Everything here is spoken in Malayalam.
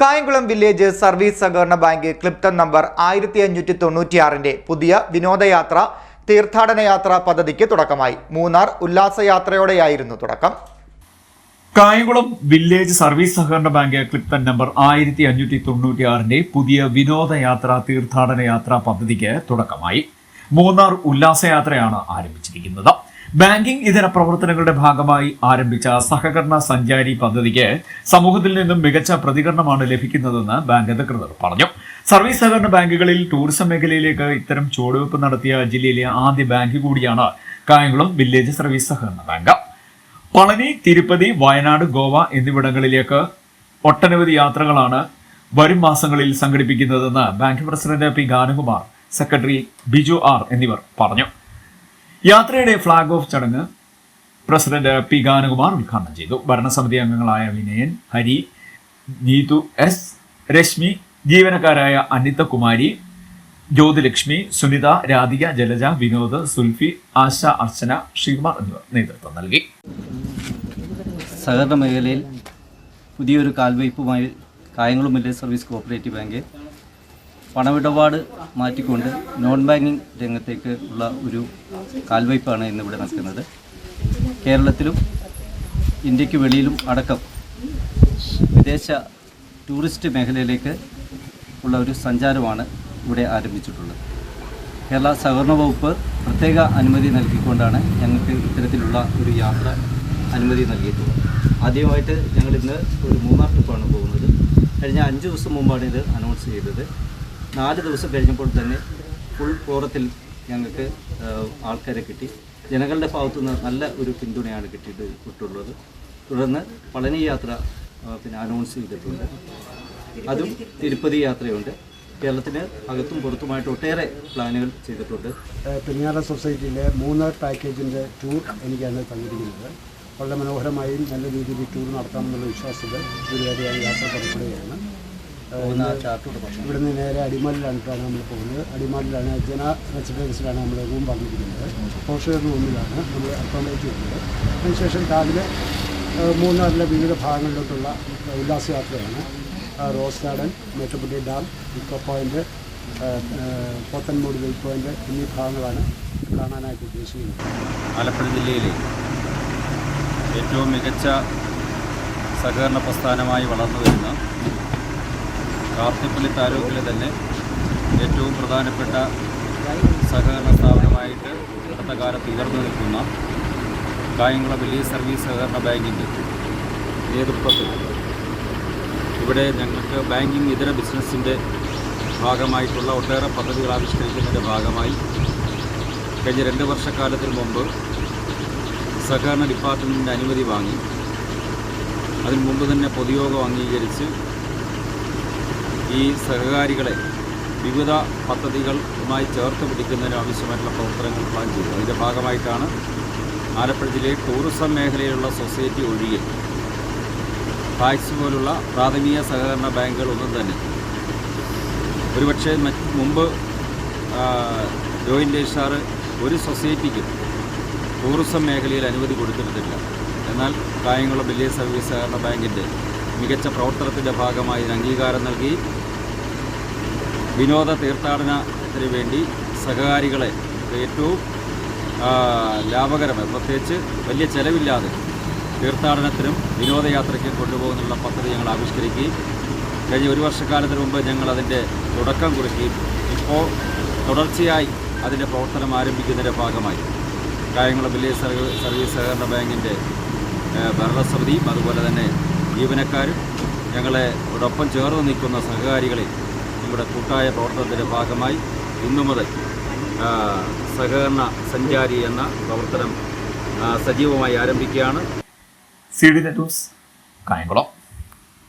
കായംകുളം വില്ലേജ് സർവീസ് സഹകരണ ബാങ്ക് ക്ലിപ്റ്റൺ നമ്പർ ആയിരത്തി അഞ്ഞൂറ്റി തൊണ്ണൂറ്റിയാറിന്റെ പുതിയ വിനോദയാത്ര തീർത്ഥാടന യാത്രാ പദ്ധതിക്ക് തുടക്കമായി. മൂന്നാർ ഉല്ലാസയാത്രയോടെയായിരുന്നു തുടക്കം. കായംകുളം വില്ലേജ് സർവീസ് സഹകരണ ബാങ്ക് ക്ലിപ്തൻ നമ്പർ ആയിരത്തി അഞ്ഞൂറ്റി തൊണ്ണൂറ്റിയാറിന്റെ പുതിയ വിനോദയാത്ര തീർത്ഥാടന യാത്രാ പദ്ധതിക്ക് തുടക്കമായി. മൂന്നാർ ഉല്ലാസയാത്രയാണ് ആരംഭിച്ചിരിക്കുന്നത്. ബാങ്കിംഗ് ഇതര പ്രവർത്തനങ്ങളുടെ ഭാഗമായി ആരംഭിച്ച സഹകരണ സഞ്ചാരി പദ്ധതിക്ക് സമൂഹത്തിൽ നിന്നും മികച്ച പ്രതികരണമാണ് ലഭിക്കുന്നതെന്ന് ബാങ്ക് അധികൃതർ പറഞ്ഞു. സർവീസ് സഹകരണ ബാങ്കുകളിൽ ടൂറിസം മേഖലയിലേക്ക് ഇത്തരം ചുവടുവെപ്പ് നടത്തിയ ജില്ലയിലെ ആദ്യ ബാങ്ക് കൂടിയാണ് കായംകുളം വില്ലേജ് സർവീസ് സഹകരണ ബാങ്ക്. പളനി തിരുപ്പതി വയനാട് ഗോവ എന്നിവിടങ്ങളിലേക്ക് ഒട്ടനവധി യാത്രകളാണ് വരും മാസങ്ങളിൽ സംഘടിപ്പിക്കുന്നതെന്ന് bank president P Ganakumar secretary Biju R എന്നിവർ പറഞ്ഞു. യാത്രയുടെ ഫ്ളാഗ് ഓഫ് ചടങ്ങ് പ്രസിഡന്റ് പി ഗാനകുമാർ ഉദ്ഘാടനം ചെയ്തു. ഭരണസമിതി അംഗങ്ങളായ വിനയൻ ഹരി നീതു എസ് രശ്മി ജീവനക്കാരായ അനിതകുമാരി ജ്യോതിലക്ഷ്മി സുനിത രാധിക ജലജ വിനോദ് സുൽഫി ആശ അർച്ചന ശ്രീകുമാർ എന്നിവർ നേതൃത്വം നൽകി. സഹകരണ മേഖലയിൽ പുതിയൊരു കാൽവയ്പുമായി കായംകുളം സർവീസ് കോപ്പറേറ്റീവ് ബാങ്ക് പണമിടപാട് മാറ്റിക്കൊണ്ട് നോൺ ബാങ്കിങ് രംഗത്തേക്ക് ഉള്ള ഒരു കാൽവയ്പ്പാണ് ഇന്നിവിടെ നടക്കുന്നത്. കേരളത്തിലും ഇന്ത്യയ്ക്ക് വെളിയിലും അടക്കം വിദേശ ടൂറിസ്റ്റ് മേഖലയിലേക്ക് ഉള്ള ഒരു സഞ്ചാരമാണ് ഇവിടെ ആരംഭിച്ചിട്ടുള്ളത്. കേരള സഹകരണ വകുപ്പ് പ്രത്യേക അനുമതി നൽകിക്കൊണ്ടാണ് ഞങ്ങൾക്ക് ഇത്തരത്തിലുള്ള ഒരു യാത്ര അനുമതി നൽകിയിട്ടുള്ളത്. ആദ്യമായിട്ട് ഞങ്ങൾ ഇന്ന് ഒരു മൂന്നാർ ട്രിപ്പാണ് പോകുന്നത്. കഴിഞ്ഞ അഞ്ച് ദിവസം മുമ്പാണ് ഇത് അനൗൺസ് ചെയ്തത്. നാല് ദിവസം കഴിഞ്ഞപ്പോൾ തന്നെ ഫുൾ ഫോറത്തിൽ ഞങ്ങൾക്ക് ആൾക്കാരെ കിട്ടി. ജനങ്ങളുടെ ഭാഗത്തുനിന്ന് നല്ല ഒരു പിന്തുണയാണ് കിട്ടിയിട്ട് കിട്ടുള്ളത് തുടർന്ന് പളനി യാത്ര പിന്നെ അനൗൺസ് ചെയ്തിട്ടുണ്ട്. അതും തിരുപ്പതി യാത്രയുണ്ട്. കേരളത്തിന് അകത്തും പുറത്തുമായിട്ട് ഒട്ടേറെ പ്ലാനുകൾ ചെയ്തിട്ടുണ്ട്. പെരിഞ്ഞാറ സൊസൈറ്റിയിലെ മൂന്നാർ പാക്കേജിന്റെ ടൂർ എനിക്കാണ് തന്നിരിക്കുന്നത്. വളരെ മനോഹരമായും നല്ല രീതിയിൽ ടൂർ നടത്താമെന്നുള്ള വിശ്വാസത്തിൽ ഇതുവരെയാണ് യാത്ര ഇവിടുന്ന് നേരെ അടിമാലിലാണ് നമ്മൾ പോകുന്നത്. അടിമാലിലാണ് ജന റെസിഡൻസിലാണ് നമ്മൾ റൂം പറഞ്ഞിരിക്കുന്നത്. ഹോസ്റ്റൽ റൂമിലാണ് നമ്മൾ അക്കോമഡേറ്റ് ചെയ്യുന്നത്. അതിനുശേഷം രാവിലെ മൂന്നാറിലെ വിവിധ ഭാഗങ്ങളിലോട്ടുള്ള ഉല്ലാസയാത്രയാണ്. യാത്രയാണ് rose garden Mettupully dam eco point Pothanmoodu വെയിൽ പോയിന്റ് എന്നീ ഭാഗങ്ങളാണ് കാണാനായിട്ട് ഉദ്ദേശിക്കുന്നത്. ആലപ്പുഴ ജില്ലയിലെ ഏറ്റവും മികച്ച സഹകരണ പ്രസ്ഥാനമായി വളർന്നു വരുന്ന കാർത്തിപ്പള്ളി താലൂക്കിലെ തന്നെ ഏറ്റവും പ്രധാനപ്പെട്ട സഹകരണ സ്ഥാപനമായിട്ട് അടുത്ത കാലത്ത് ഉയർന്നു നിൽക്കുന്ന കായംകുളം വില്ലേജ് സർവീസ് സഹകരണ ബാങ്കിന്റെ നേതൃത്വത്തിൽ ഇവിടെ ഞങ്ങൾക്ക് ബാങ്കിങ് ഇതര ബിസിനസ്സിന്റെ ഭാഗമായിട്ടുള്ള ഒട്ടേറെ പദ്ധതികൾ ആവിഷ്കരിക്കുന്നതിന്റെ ഭാഗമായി കഴിഞ്ഞ രണ്ട് വർഷക്കാലത്തിന് മുമ്പ് സഹകരണ ഡിപ്പാർട്ട്മെന്റിന്റെ അനുമതി വാങ്ങി. അതിനു മുമ്പ് തന്നെ പൊതുയോഗം അംഗീകരിച്ച് ഈ സഹകാരികളെ വിവിധ പദ്ധതികളുമായി ചേർത്ത് പിടിക്കുന്നതിന് ആവശ്യമായിട്ടുള്ള പ്രവർത്തനങ്ങൾ പ്ലാൻ ചെയ്തു. അതിന്റെ ഭാഗമായിട്ടാണ് ആലപ്പുഴ ജില്ലയിൽ ടൂറിസം മേഖലയിലുള്ള സൊസൈറ്റി ഒഴികെ ടാക്സ് പോലുള്ള പ്രാഥമിക സഹകരണ ബാങ്കുകളൊന്നും തന്നെ. ഒരുപക്ഷെ മുമ്പ് ജോയിന്റ് രജിസ്ട്രാർ ഒരു സൊസൈറ്റിക്കും ടൂറിസം മേഖലയിൽ അനുമതി കൊടുത്തിരുന്നില്ല എന്നാൽ കായംകുളം വില്ലേജ് സർവീസ് സഹകരണ ബാങ്കിന്റെ മികച്ച പ്രവർത്തനത്തിന്റെ ഭാഗമായി അംഗീകാരം നൽകി. വിനോദ തീർത്ഥാടനത്തിന് വേണ്ടി സഹകാരികളെ ഏറ്റവും ലാഭകരമായി പ്രത്യേകിച്ച് വലിയ ചെലവില്ലാതെ തീർത്ഥാടനത്തിനും വിനോദയാത്രയ്ക്കും കൊണ്ടുപോകുന്നുള്ള പദ്ധതി ഞങ്ങൾ ആവിഷ്കരിക്കുകയും കഴിഞ്ഞ ഒരു വർഷക്കാലത്തിന് മുമ്പ് ഞങ്ങൾ അതിന്റെ തുടക്കം കുറിക്കുകയും ഇപ്പോൾ തുടർച്ചയായി അതിന്റെ പ്രവർത്തനം ആരംഭിക്കുന്നതിന്റെ ഭാഗമായി. കായംകുളം വില്ലേജ് സർവീസ് സഹകരണ ബാങ്കിന്റെ ഭരണസമിതിയും അതുപോലെ തന്നെ ജീവനക്കാരും ഞങ്ങളെ ഒപ്പം ചേർന്ന് നിൽക്കുന്ന സഹകാരികളെ നമ്മുടെ കൂട്ടായ പ്രവർത്തനത്തിന്റെ ഭാഗമായി ഇന്നു മുതൽ സഹകരണ സഞ്ചാരി എന്ന പ്രവർത്തനം സജീവമായി ആരംഭിക്കുകയാണ്. C D net news Kayamkulam.